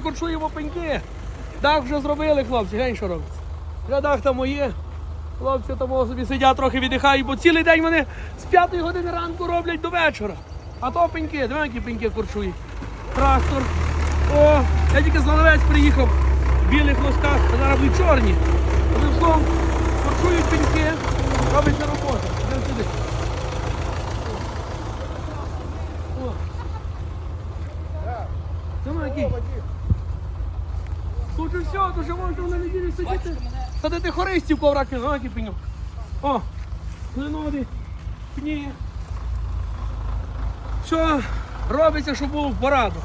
корчуємо пеньки. Дах вже зробили, хлопці, глянь, що робиться. Вже дах там моє. Хлопці там собі сидять, трохи віддихають, бо цілий день вони з 5 години ранку роблять до вечора. А то пеньки, диви, які пеньки корчують. Трактор. О, я тільки з Лановець приїхав в білих носках, а зараз будуть чорні. Одним словом, корчують пеньки, робиться робота. Йдемо сюди. О. Який. Тут же все, тут же можна на неділі сидіти. Садити хористів ковраки, ну який пеньок. О, клинові, пні. Все робиться, щоб було в порядок.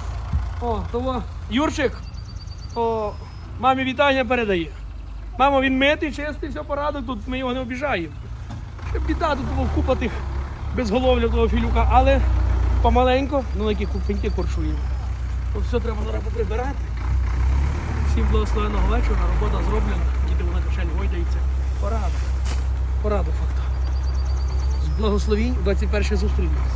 О, того Юрчик, о, мамі вітання передає. Мамо, він митий, чистий, все порядок, тут ми його не обіжаємо. Біда, тут було купа тих безголовля того філюка, але помаленько, ну які купеньки корчуємо. Тут все треба зараз поприбирати. Всім благословеного вечора, робота зроблена, діти вона кишень гойдаються. Порада. Порада факта. З благословінь 21 зустрінемося.